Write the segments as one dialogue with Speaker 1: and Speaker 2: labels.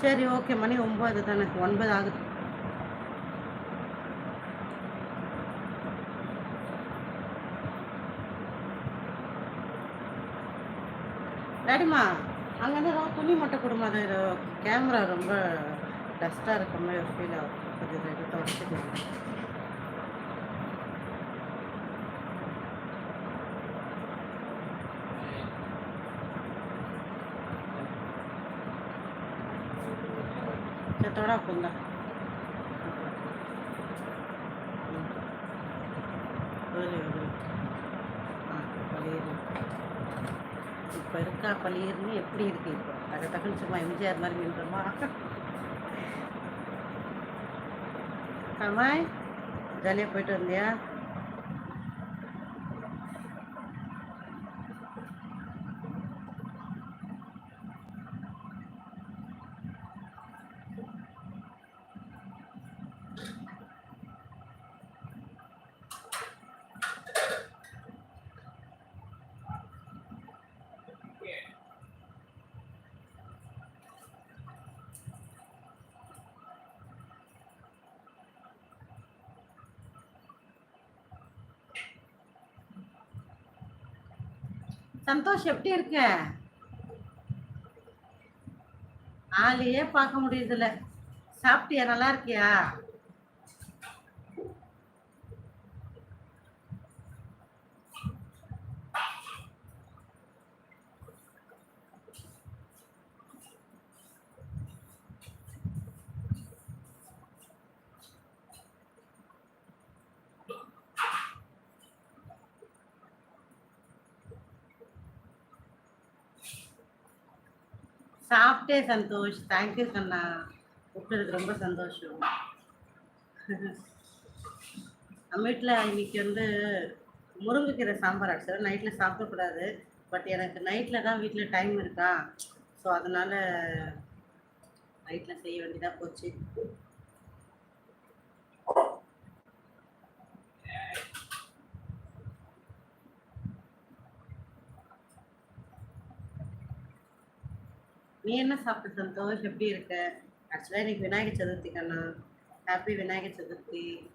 Speaker 1: சரி ஓகே மணி ஒம்பது தானே ஒன்பது ஆகுது. டாடிமா அங்கேருந்து ஏதாவது துணி மட்டும் கொடுமா. அது கேமரா ரொம்ப டஸ்ட்டாக இருக்க மாதிரி ஒரு ஃபீல் ஆகும் கொஞ்சம் எடுத்து தொடச்சிட்டு தொட கொஞ்சம் இப்போ இருக்கா பள்ளியர்னு எப்படி இருக்கு? இப்போ அதை டக்குன்னு சும்மா எம்ஜிஆர் மாதிரி நின்றோமா? ஆமாய் ஜாலியாக போயிட்டு வந்தியா? சந்தோஷ் எப்படி இருக்க? ஆளையே பார்க்க முடியுதுல சாப்பிட்டியா? நல்லா இருக்கியா? சாப்பிட்டே சந்தோஷ். தேங்க்யூ கண்ணா கூப்பிட்டதுக்கு ரொம்ப சந்தோஷம். நம்ம வீட்டில் இன்னைக்கு வந்து முருங்கைக்கீரை சாம்பார் ஆக்சுவலாக நைட்டில் சாப்பிடக்கூடாது. பட் எனக்கு நைட்டில் தான் வீட்டில் டைம் இருக்கா? ஸோ அதனால் நைட்டில் செய்ய வேண்டியதாக போச்சு. நீ என்ன சாப்பிட்ட சந்தோஷ் எப்படி இருக்க? ஆக்சுவலாக இன்னைக்கு விநாயகர் சதுர்த்தி கண்ணா. Happy Vinayakar Chaturthi.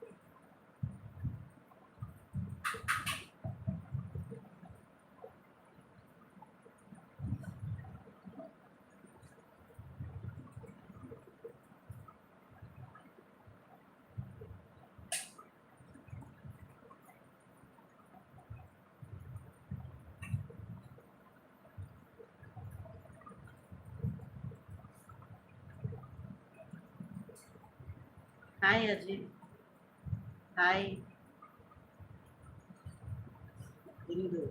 Speaker 1: Hi Arjun hi Indhu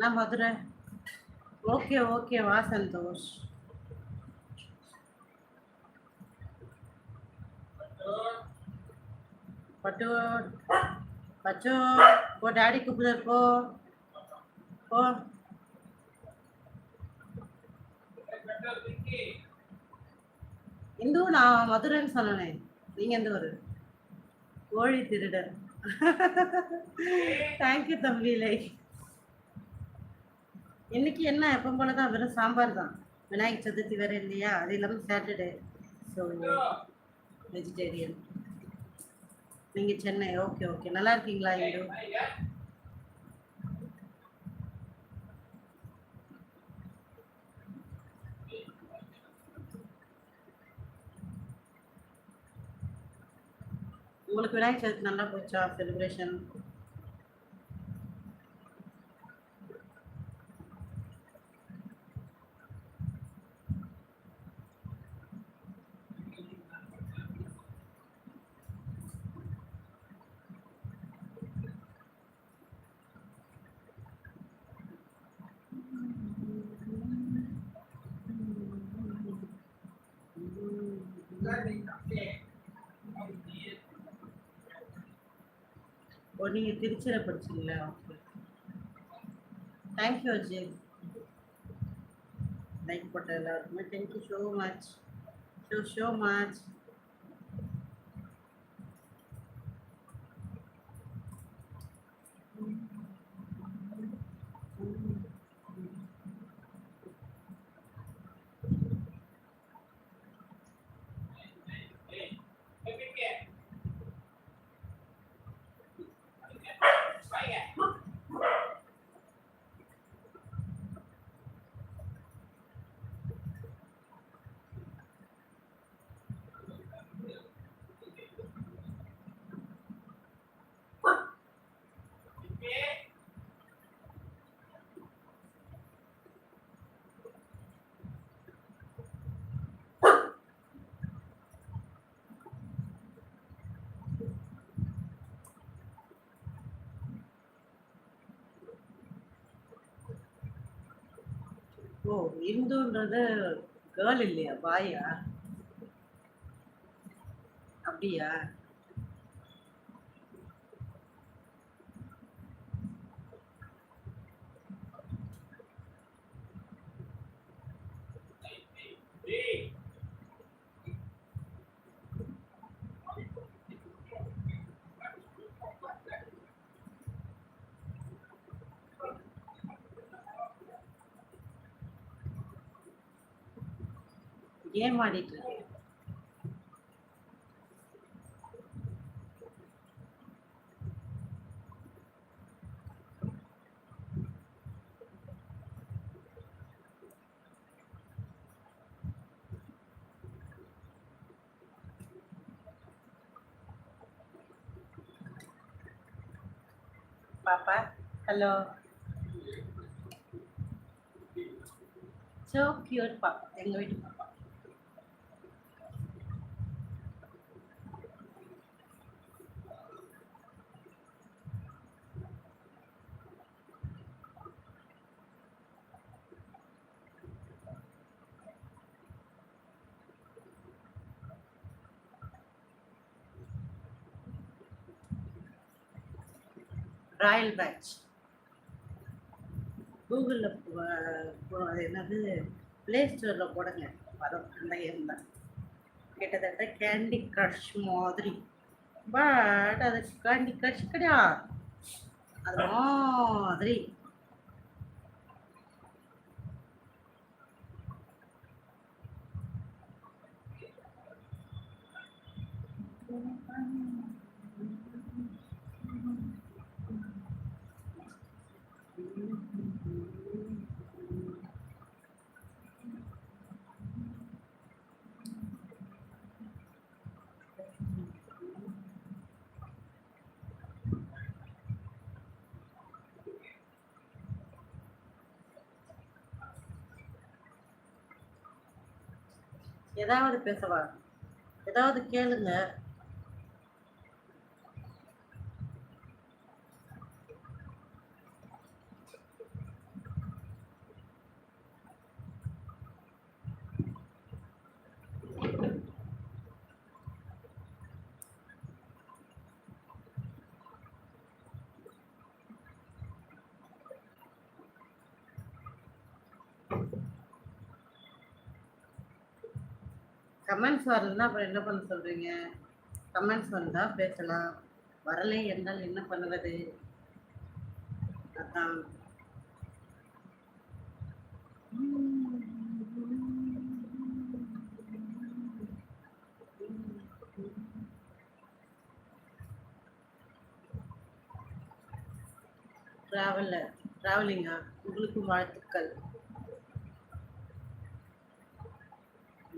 Speaker 1: நான் மதுரை. ஓகே ஓகே வா சந்தோஷ். பட்டு பச்சோ போ டாடி கூப்பிடுறாரு போ. போ. இந்து நான் மதுரைன்னு சொன்னேன். நீங்க எந்த ஒரு கோழி திருடர் தேங்க்யூ தம்பி லைக் இன்னைக்கு என்ன எப்போ போல தான் வெறும் சாம்பார் தான். விநாயகர் சதுர்த்தி வேற இல்லையா? அது இல்லாமல் சாட்டர்டே ஸோ வெஜிடேரியன் நீங்கள் சென்னை. ஓகே ஓகே நல்லா இருக்கீங்களா இந்து? உங்களுக்கு விநாயகர் சதுர்த்தி நல்லா போச்சா செலிப்ரேஷன் ஓ நீங்கள் திருச்சியில் படிச்சிங்களா? தேங்க்யூ அஜய் லைக் போட்ட எல்லாருக்குமே thank you so much so so much oh இந்துன்றது girl இல்லையா பாயா? அப்படியா? கேம் ஆடிட்டு இருக்கேன் பாப்பா hello so cute royal patch கூகுளில் என்னது? ப்ளே ஸ்டோரில் போடுங்க. வரும். அந்த கேம் தான். கிட்டத்தட்ட கேண்டி க்ரஷ் மாதிரி. பட் அது கேண்டி க்ரஷ் கிடையாது. அது மாதிரி. ஏதாவது பேசவா? ஏதாவது கேளுங்க. கமெண்ட்ஸ் வரலன்னா அப்புறம் என்ன பண்ண சொல்றீங்க? கமெண்ட்ஸ் வந்தா பேசலாம். வரலை என்றால் என்ன பண்ணுவது? அதான். ட்ராவலர் ட்ராவலிங்கா உங்களுக்கும் வாழ்த்துக்கள்.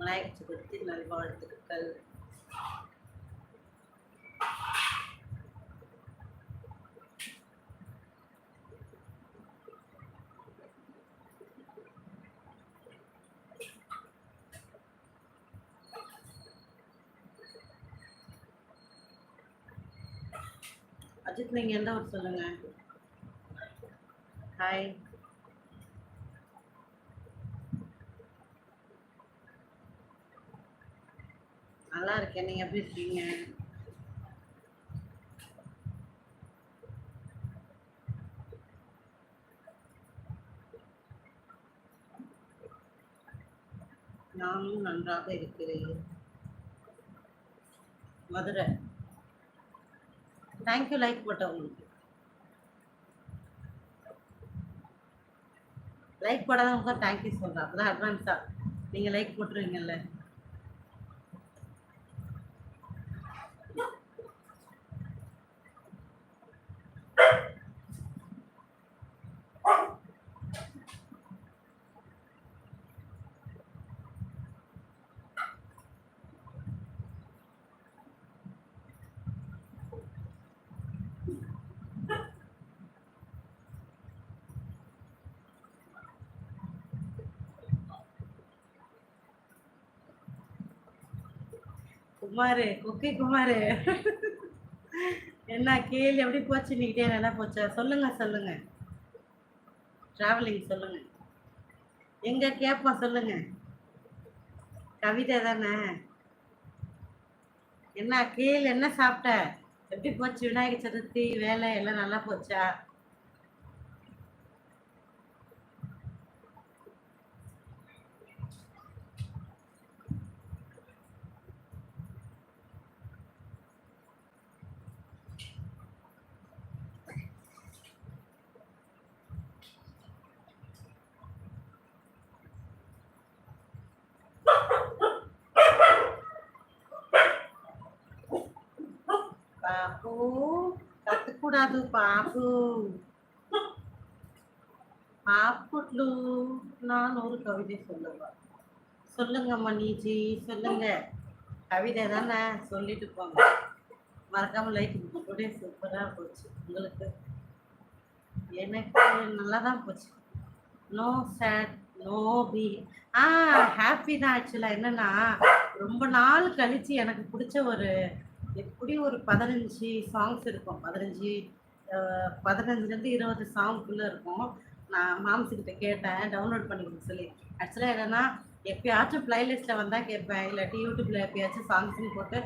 Speaker 1: விநாயகர் சதுர்த்தி நல்வாழ்த்துக்கள். அஜித் நீங்க எந்த ஊர் சொல்லுங்க? ஹாய் நல்லா இருக்கேன். நீங்க எப்படி இருக்கீங்க? நானும் நன்றாக இருக்கிறேன். மதுரை. தேங்க்யூ லைக் போட்டவங்களுக்கு. லைக் போடாதவங்க தேங்க்யூ சொல்கிறேன் அப்போதான் அட்வான்ஸாக நீங்கள் லைக் போட்டுருவீங்கல்ல. குமாரு குக்கி குமாரு. என்ன கேள்வி எப்படி போச்சு? இன்னைக்கிட்டே நல்லா போச்சா? சொல்லுங்க சொல்லுங்க. டிராவலிங் சொல்லுங்க. எங்க கேட்போம் சொல்லுங்க. கவிதை தானே? என்ன கேள் என்ன சாப்பிட்ட? எப்படி போச்சு? விநாயகர் சதுர்த்தி வேலை எல்லாம் நல்லா போச்சா? కాదు పాపు பாப்புட்லு நான் ஒரு கவிதை சொல்லுவேன் சொல்லுங்க மணிஜி சொல்லுங்க கவிதை தானே சொல்லிட்டு போங்க மறக்காம லைக் கூட சூப்பராக போச்சு உங்களுக்கு எனக்கு நல்லா தான் போச்சு நோ சேட் நோ பி ஆ ஹாப்பி தான் ஆக்சுவலாக என்னன்னா ரொம்ப நாள் கழிச்சு எனக்கு பிடிச்ச ஒரு எப்படி ஒரு பதினஞ்சு சாங்ஸ் இருக்கும். பதினஞ்சு பதினஞ்சுலேருந்து இருபது சாங்குக்குள்ளே இருக்கும். நான் மாம்சிக்கிட்ட கேட்டேன். டவுன்லோட் பண்ணி கொடுக்க சொல்லி. ஆக்சுவலாக என்னென்னா எப்பயாச்சும் பிளேலிஸ்ட்டில் வந்தால் கேட்பேன். இல்லாட்டி யூடியூப்பில் எப்பயாச்சும் சாங்ஸ்னு போட்டு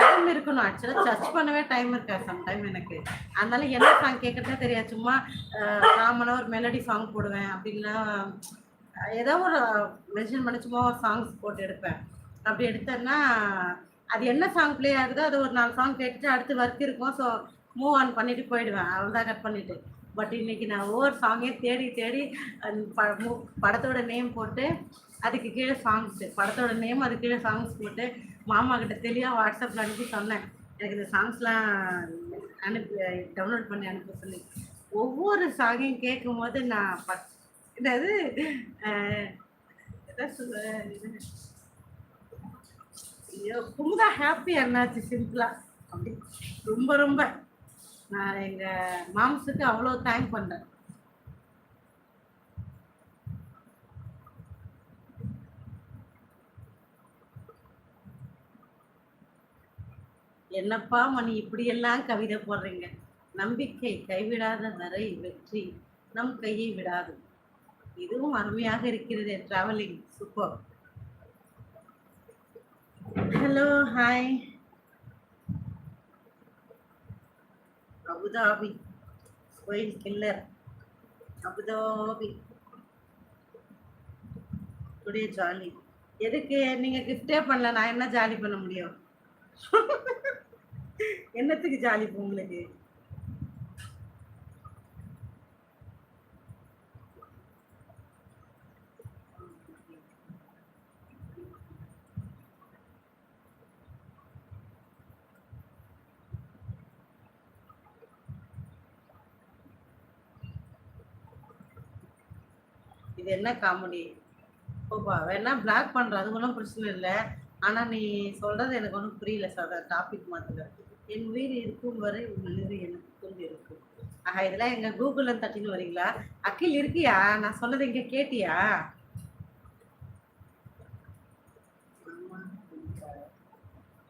Speaker 1: டைம் இருக்கணும். ஆக்சுவலாக சர்ச் பண்ணவே டைம் இருக்கா சம்டைம் எனக்கு. அதனால என்ன சாங் கேட்குறதே தெரியாது. சும்மா காமனாக ஒரு மெலடி சாங் போடுவேன். அப்படின்னா ஏதோ ஒரு மென்ஷன் பண்ணி சும்மா சாங்ஸ் போட்டு எடுப்பேன். அப்படி எடுத்தேன்னா அது என்ன சாங் ப்ளே ஆகுதோ அது ஒரு நாலு சாங் கேட்டுட்டு அடுத்து ஒர்க் இருக்கும். ஸோ மூவ் ஆன் பண்ணிட்டு போயிடுவேன். அவ்வளோதான் கட் பண்ணிட்டு. பட் இன்னைக்கு நான் ஒவ்வொரு சாங்கையும் தேடி தேடி அந்த ப படத்தோட நேம் போட்டு அதுக்கு கீழே சாங்ஸ் படத்தோட நேம் அதுக்கு கீழே சாங்ஸ் போட்டு மாமா கிட்ட தெளிவாக வாட்ஸ்அப்பில் அனுப்பி சொன்னேன். எனக்கு இந்த சாங்ஸ்லாம் அனுப்பி டவுன்லோட் பண்ணி அனுப்ப சொல்லி. ஒவ்வொரு சாங்கையும் கேட்கும் போது நான் ப என்னது? ரொம்ப ஐயோ ஹாப்பி என்னாச்சு சிம்பிளா. அப்படி ரொம்ப ரொம்ப. நான் எங்க மாம்ஸுக்கு அவ்வளோ தேங்க் பண்றேன். என்னப்பா மணி இப்படியெல்லாம் கவிதை போடுறீங்க? நம்பிக்கை கைவிடாத வரை வெற்றி நம் கையை விடாது. இதுவும் அருமையாக இருக்கிறது travelling super hello hi Abu Dhabi. கோயில் killer. Abu Dhabi. Today jolly எதுக்கு? நீங்க கிஃப்டே பண்ணல. நான் என்ன ஜாலி பண்ண முடியும்? என்னத்துக்கு ஜாலி உங்களுக்கு இது என்ன காமெடி ஓப்பா வேணா பிளாக் பண்ற அது ஒன்றும் பிரச்சனை இல்லை. ஆனா நீ சொல்றது எனக்கு ஒன்றும் புரியல சார் டாபிக் மாத்துங்க என் உயிர் இருக்கும் வரை உன் நினைவு எனக்கு கொண்டு இருக்கும் ஆஹா இதெல்லாம் எங்க கூகுள்ல தட்டின்னு வரீங்களா? அக்கில் இருக்கியா? நான் சொன்னது இங்க கேட்டியா?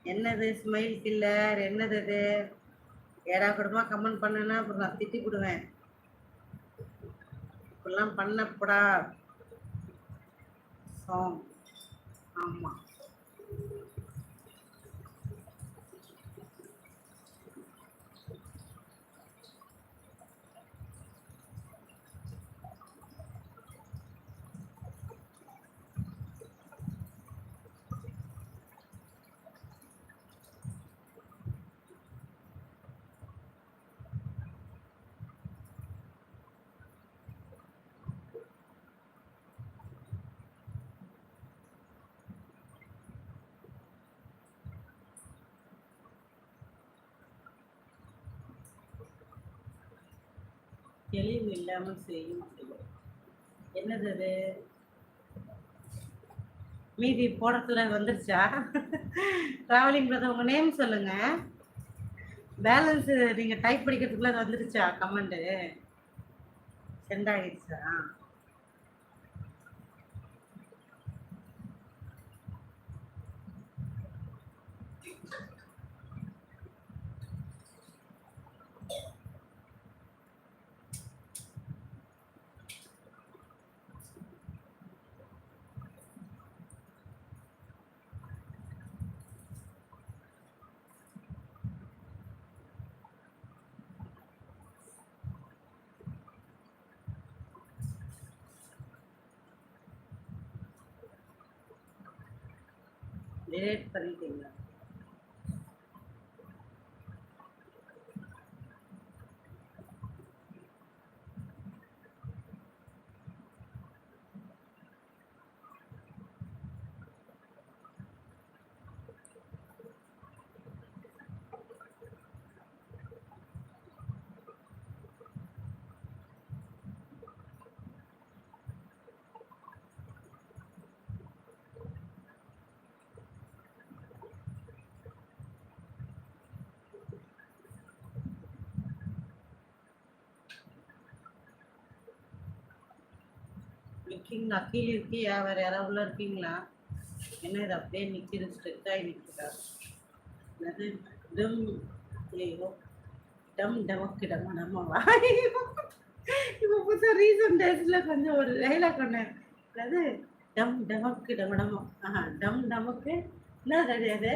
Speaker 1: என்னது? ஸ்மைல் கில்லர் என்னது இது? ஏடா கூடமா கமெண்ட் பண்ணனா அப்புறம் நான் திட்டி விடுவேன் இப்பெல்லாம் பண்ணப்படா சாங் ஆமாம் தெளிவு இல்லாமல் செய்யும் செயல். என்னது அது? மீதி போடத்துல வந்துருச்சா? டிராவலிங் பிரதர் உங்க நேம் சொல்லுங்க. பேலன்ஸ் நீங்க டைப் படிக்கிறதுக்குள்ள அது வந்துருச்சா கமெண்ட் சென்ட் ஆகிடுச்சா டிலேட் பண்ணிட்டீங்களா? இருக்கீங்களா? கீழே இருக்கியா? வேற யாராவது உள்ள இருக்கீங்களா? என்ன இது? அப்படியே நிற்கிது ஸ்ட்ரெக்காகி நிற்கிறா அது டம். ஐயோ. டம் டமக்கு டம வாயோ இப்போ புதுசாக ரீசன்ட் டேஸில் கொஞ்சம் ஒரு டைலாக் ஒன்று அது டம் டமக்கு டம டம. ஆஹா டம் டமக்கு. என்ன கிடையாது அது?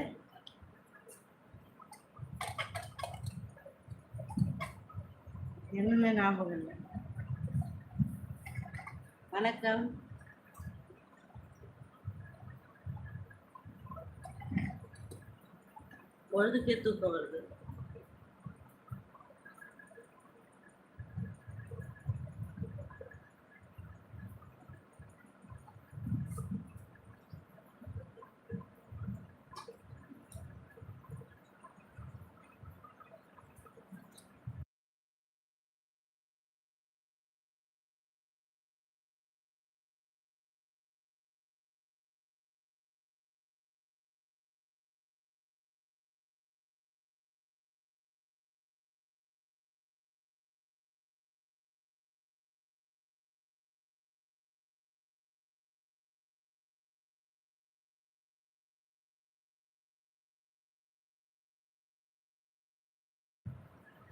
Speaker 1: என்னமே ஞாபகம் இல்லை. வணக்கம். பொழுதுக்கே தூக்கம் வருது.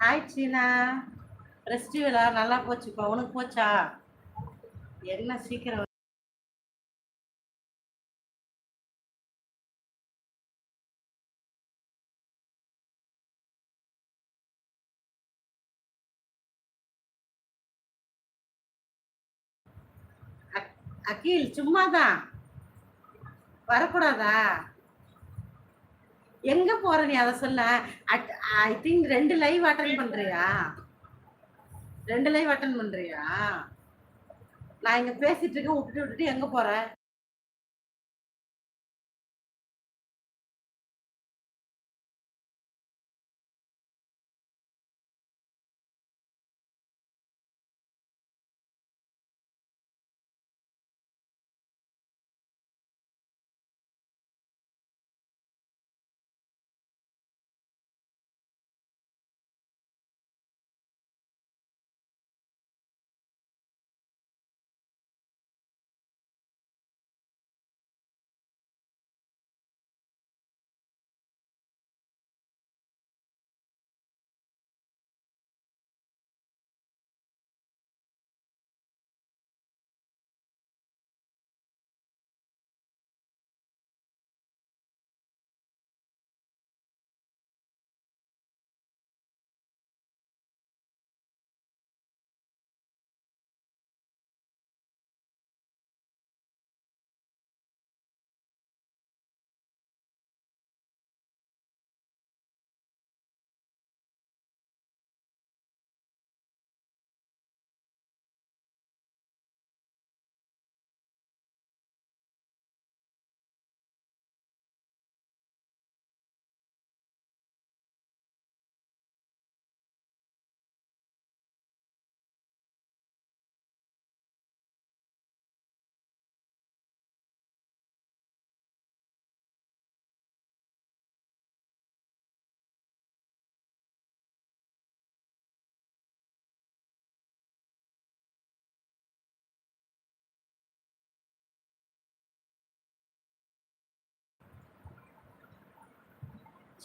Speaker 1: ஹாய் சீனா ஃபெஸ்டிவலா நல்லா போச்சுப்பா. உனக்கு போச்சா? என்ன சீக்கிரம் அக்- அகில் சும்மாதான். வரக்கூடாதா? எங்க போற நீ? அதை சொல்ல. ஐ திங்க் ரெண்டு லைவ் அட்டன் பண்றியா? ரெண்டு லைவ் அட்டன் பண்றியா? நான் இங்க பேசிட்டு இருக்கேன் விட்டுட்டு விட்டுட்டு எங்க போற?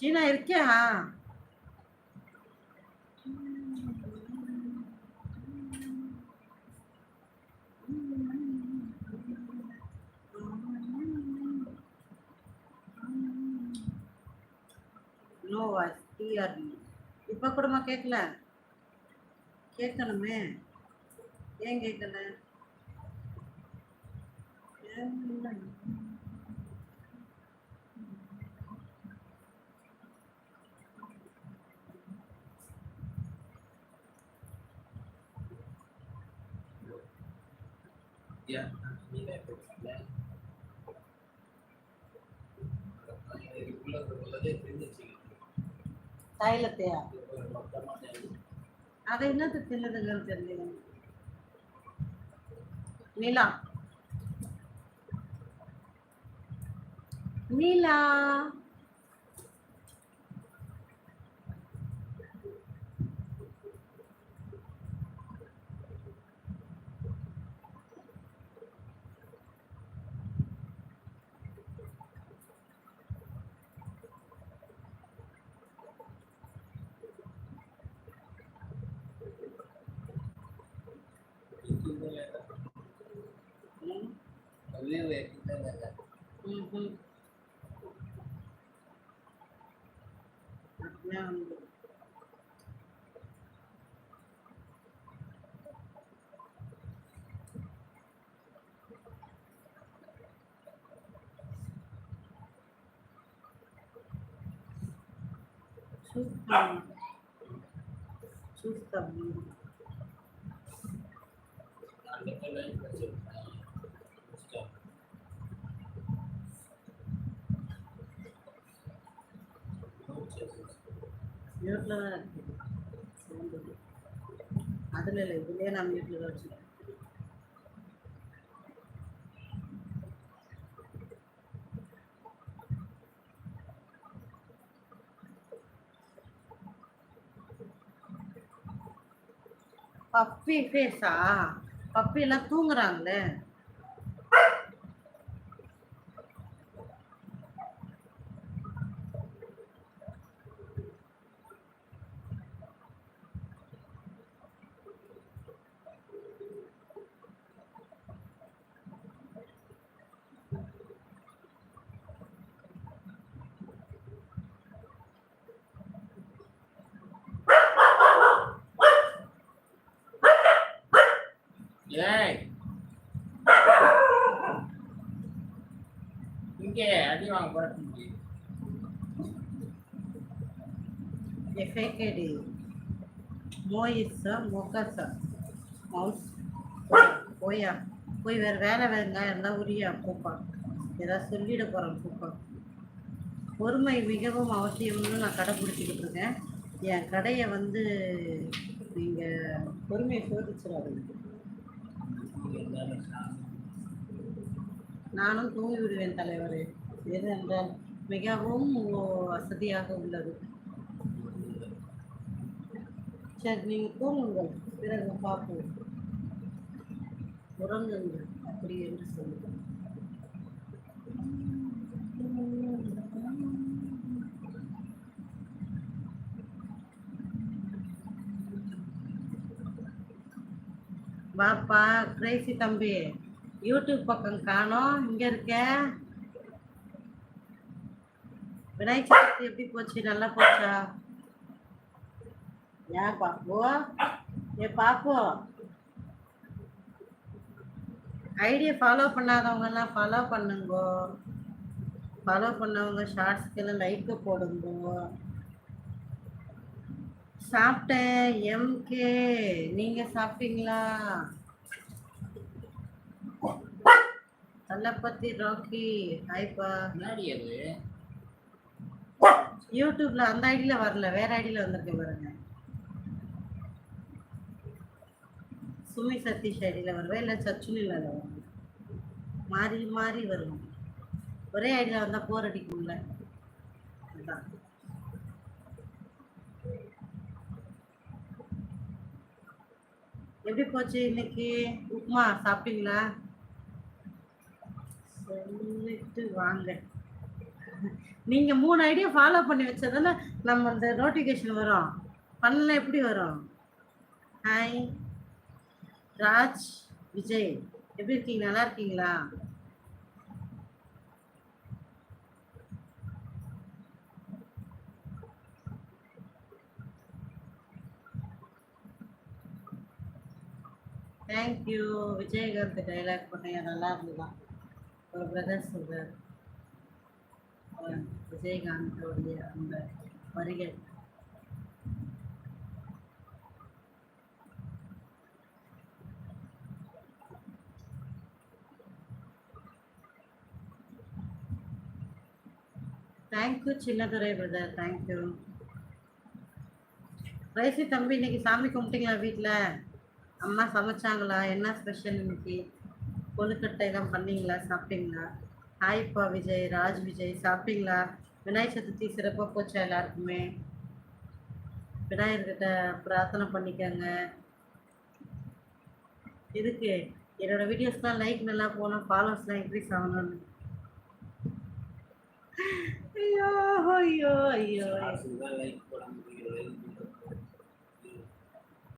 Speaker 1: சீனா இருக்கியா நோ வாய்ஸ் டிஆர்பி இப்போ கூடமா கேட்கல கேட்கணுமே ஏன் கேட்கல
Speaker 2: தெரிஞ்சிச்சு
Speaker 1: தைலத்தையா? அதை என்னது தின்னதுங்கன்னு தெரியல. நீலா. நீலா ம், ம், ம். அப்படியே வந்து சூப்பர் சூப்பர் மியூட்டில் தான் இருக்கு சவுண்டு அதில் இல்லை இதுலேயே நான் மியூட்டில் தான் வச்சுருக்கேன் பப்பி ஃபேஸா பப்பி எல்லாம் தூங்குறாங்களே.
Speaker 2: இங்கே அடி வாங்க போறீங்க
Speaker 1: எஃப்ஐகேடி மோயிஸா மொக்கஸா மவுஸ் போயா போய் வேறு வேலை வேங்க இருந்தால் உரியா பூப்பா. ஏதாவது சொல்லிட போகிறேன் பூப்பா. பொறுமை மிகவும் அவசியம்னு நான் கடைப்பிடிச்சிக்கிட்டு இருக்கேன். என் கடையை வந்து நீங்கள் பொறுமையை சோதிச்சிடாதீங்க. நானும் தூங்கி விடுவேன் தலைவர். எது அந்த மிகவும் வசதியாக உள்ளது. சரி நீங்கள் தூங்குங்கள். பிறகு பார்ப்போம். உறங்குங்கள். அப்படி என்று சொல்லுங்கள். பாப்பா கிரேசி தம்பி. யூடியூப் பக்கம் காணோம். இங்க இருக்க. விநாயக சதுர்த்தி எப்படி போச்சு? நல்லா போச்சா? ஏன் பார்ப்போம் ஏ பார்ப்போம் ஐடியா ஃபாலோ பண்ணாதவங்க எல்லாம் ஃபாலோ பண்ணுங்கோ. ஃபாலோ பண்ணவங்க ஷார்ட்ஸ்க்கு எல்லாம் லைக்கு போடுங்கோ. சாப்பிட்டேன். எம்கே நீங்க சாப்பிட்டீங்களா? தலப்பத்தி ராக்கி ஹாய்ப்பா.
Speaker 2: முன்னாடி அது?
Speaker 1: யூடியூப்ல அந்த ஐடியில வரல வேற ஐடியில வந்திருக்கேன் பாருங்க. சுமி சதீஷ் ஐடியில வருவேன் இல்லை சச்சுனில வரும் மாறி மாறி வரும். ஒரே ஐடியில வந்தா போர் அடிக்கும்ல. அதான். எப்படி போச்சு இன்னைக்கு? உப்புமா சாப்பிட்டீங்களா? சொல்லிட்டு வாங்க. நீங்க மூணு ஐடியா ஃபாலோ பண்ணி வச்சதால நம்ம அந்த நோட்டிஃபிகேஷன் வரும். பண்ணல எப்படி வரும்? ஹாய் ராஜ் விஜய் எப்படி இருக்கீங்க? நல்லா இருக்கீங்களா? தேங்க்யூ விஜயகாந்த் டைலாக் பண்ண நல்லா இருந்துதான் ஒரு பிரதர் சொல்றார். விஜயகாந்தோடைய அந்த வரிகள் thank you Chinnadurai brother thank you Raisi தம்பி இன்னைக்கு சாமி கும்பிட்டீங்களா வீட்டில் அம்மா சமைச்சாங்களா? என்ன ஸ்பெஷல் இன்னைக்கு? கொழுக்கட்டை எல்லாம் பண்ணீங்களா? சாப்பிட்டீங்களா? ஹாய்ப்பா விஜய் ராஜ் விஜய் சாப்பிட்டீங்களா? விநாயகர் சதுர்த்தி சிறப்பாக போச்சா எல்லாருக்குமே? விநாயகர்கிட்ட பிரார்த்தனை பண்ணிக்கோங்க. இதுக்கு என்னோட வீடியோஸ்லாம் லைக் நல்லா போகணும் ஃபாலோவர்ஸ்லாம் இன்க்ரீஸ் ஆகணும்னு. ஐயோ ஐயோ ஐயோ.